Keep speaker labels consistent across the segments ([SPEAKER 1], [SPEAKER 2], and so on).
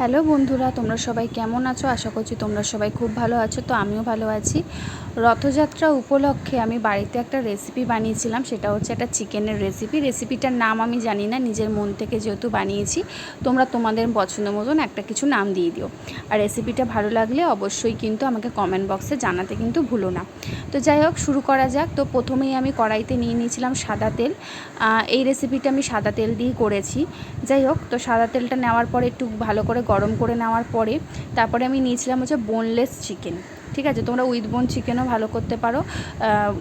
[SPEAKER 1] Hello বন্ধুরা, তোমরা সবাই কেমন আছো? আশা করছি তোমরা সবাই খুব ভালো আছো, তো আমিও ভালো আছি। রথযাত্রা উপলক্ষে আমি বাড়িতে একটা রেসিপি বানিয়েছিলাম, সেটা হচ্ছে একটা চিকেনের রেসিপি রেসিপিটার নাম আমি জানি না, নিজের মন থেকে যেহেতু বানিয়েছি, তোমরা তোমাদের পছন্দ মতন একটা কিছু নাম দিয়ে দিও। আর রেসিপিটা ভালো লাগলে অবশ্যই কিন্তু আমাকে কমেন্ট বক্সে জানাতে কিন্তু ভুলো না। তো যাই হোক, শুরু করা যাক। তো প্রথমেই আমি কড়াইতে নিয়ে নিয়েছিলাম সাদা তেল। এই রেসিপিটা আমি সাদা তেল দিয়েই করেছি। যাই হোক, তো সাদা তেলটা নেওয়ার পরে একটু ভালো করে গরম করে নেওয়ার পরে তারপরে আমি নিয়েছিলাম হচ্ছে বোনলেস চিকেন ঠিক আছে? তোমরা উইথ বোন চিকেনও ভালো করতে পারো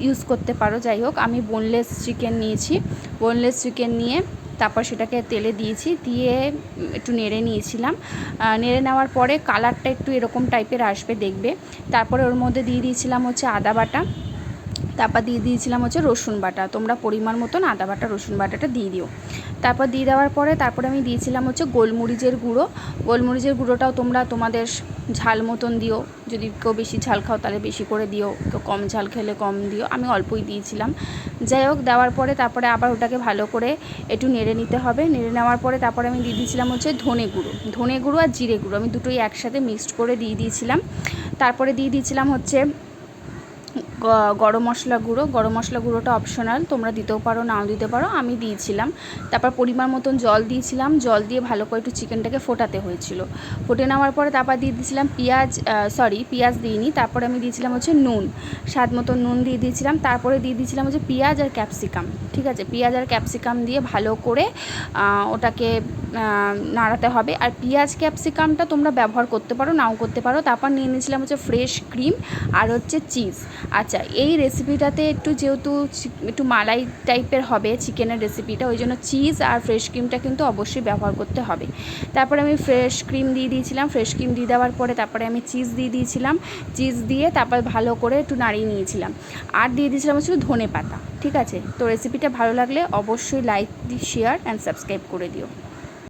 [SPEAKER 1] ইউজ করতে পারো, যাই হোক। আমি বোনলেস চিকেন নিয়েছি। বোনলেস চিকেন নিয়ে তারপর সেটাকে তেলে দিয়েছি, দিয়ে একটু নেড়ে নিয়েছিলাম। নেড়ে নেওয়ার পরে কালারটা একটু এরকম টাইপের আসবে, দেখবে। তারপরে ওর মধ্যে দিয়ে দিয়েছিলাম হচ্ছে আদা বাটা। তারপর দিয়ে দিয়েছিলাম হচ্ছে রসুন বাটা। তোমরা পরিমাণ মতন আদা বাটা, রসুন বাটাটা দিয়ে দিও। তারপর দিয়ে দেওয়ার পরে তারপরে আমি দিয়েছিলাম হচ্ছে গোলমরিচের গুঁড়ো। গোলমরিচের গুঁড়োটাও তোমরা তোমাদের ঝাল মতন দিও। যদি কেউ বেশি ঝাল খাও তাহলে বেশি করে দিও। কেউ কম ঝাল খেলে কম দিও। আমি অল্পই দিয়েছিলাম। যাই হোক, দেওয়ার পরে তারপরে আবার ওটাকে ভালো করে একটু নেড়ে নিতে হবে। নেড়ে নেওয়ার পরে তারপরে আমি দিয়ে দিয়েছিলাম হচ্ছে ধনে গুঁড়ো। ধনে গুঁড়ো আর জিরে গুঁড়ো। আমি দুটোই একসাথে মিক্সড করে দিয়ে দিয়েছিলাম। তারপরে দিয়ে দিয়েছিলাম হচ্ছে গরম মশলা গুঁড়ো। গরম মশলা গুঁড়োটা অপশনাল তোমরা দিতেও পারো, নাও দিতে পারো, আমি দিয়েছিলাম। তারপর পরিমাণ মতন জল দিয়েছিলাম, জল দিয়ে ভালো করে একটু চিকেনটাকে ফোটাতে হয়েছিল। ফুটে নেওয়ার পরে তারপর দিয়ে দিয়েছিলাম পেঁয়াজ সরি পেঁয়াজ দিইনি, তারপরে আমি দিয়েছিলাম হচ্ছে নুন। স্বাদ মতো নুন দিয়ে দিয়েছিলাম, তারপরে দিয়ে দিয়েছিলাম হচ্ছে পেঁয়াজ আর ক্যাপসিকাম ঠিক আছে? পেঁয়াজ আর ক্যাপসিকাম দিয়ে ভালো করে ওটাকে নাড়াতে হবে। আর পেঁয়াজ ক্যাপসিকামটা তোমরা ব্যবহার করতে পারো, নাও করতে পারো। তারপর নিয়ে নিয়েছিলাম হচ্ছে ফ্রেশ ক্রিম আর হচ্ছে চিজ আচ্ছা এই রেসিপিটাতে একটু যেহেতু একটু মালাই টাইপের হবে চিকেনের রেসিপিটা ওই জন্য চিজ আর ফ্রেশ ক্রিমটা কিন্তু অবশ্যই ব্যবহার করতে হবে। তারপরে আমি ফ্রেশ ক্রিম দিয়ে দিয়েছিলাম ফ্রেশ ক্রিম দিয়ে দেওয়ার পরে তারপরে আমি চিজ দিয়ে দিয়েছিলাম। চিজ দিয়ে তারপর ভালো করে একটু নাড়িয়ে নিয়েছিলাম। আর দিয়ে দিয়েছিলাম হচ্ছে ধনে পাতা ঠিক আছে? তো রেসিপিটা ভালো লাগলে অবশ্যই লাইক শেয়ার অ্যান্ড সাবস্ক্রাইব করে দিও।